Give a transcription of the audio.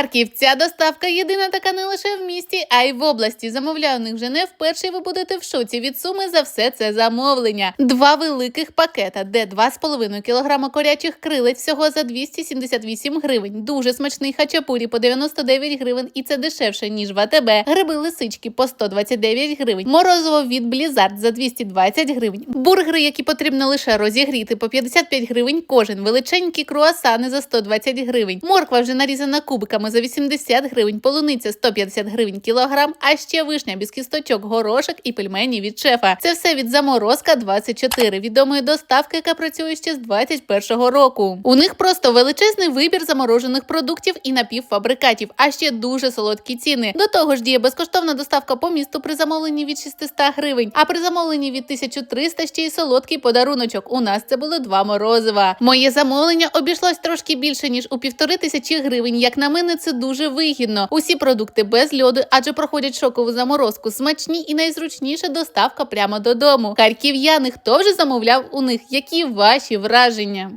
Харків. Ця доставка єдина така не лише в місті, а й в області. Замовляю у них вже не вперше. Ви будете в шоці від суми за все це замовлення. Два великих пакета, де 2,5 кг корячих крилець всього за 278 гривень. Дуже смачний хачапурі по 99 гривень, і це дешевше ніж в АТБ. Гриби лисички по 129 гривень. Морозиво від Blizzard за 220 гривень. Бургери, які потрібно лише розігріти по 55 гривень кожен. Величенькі круасани за 120 гривень. Морква вже нарізана кубиками за 80 гривень. Полуниця 150 гривень кілограм. А ще вишня без кісточок, горошок і пельмені від шефа. Це все від заморозка 24 відомої доставки, яка працює ще з 21-го року. У них просто величезний вибір заморожених продуктів і напівфабрикатів, а ще дуже солодкі ціни. До того ж діє безкоштовна доставка по місту при замовленні від 600 гривень, а при замовленні від 1300 ще й солодкий подаруночок. У нас це були два морозива. Моє замовлення обійшлось трошки більше ніж у півтори тисячі гривень. Як на мене, це дуже вигідно. Усі продукти без льоду, адже проходять шокову заморозку. Смачні і найзручніша доставка прямо додому. Харків'яни, хто вже замовляв у них? Які ваші враження?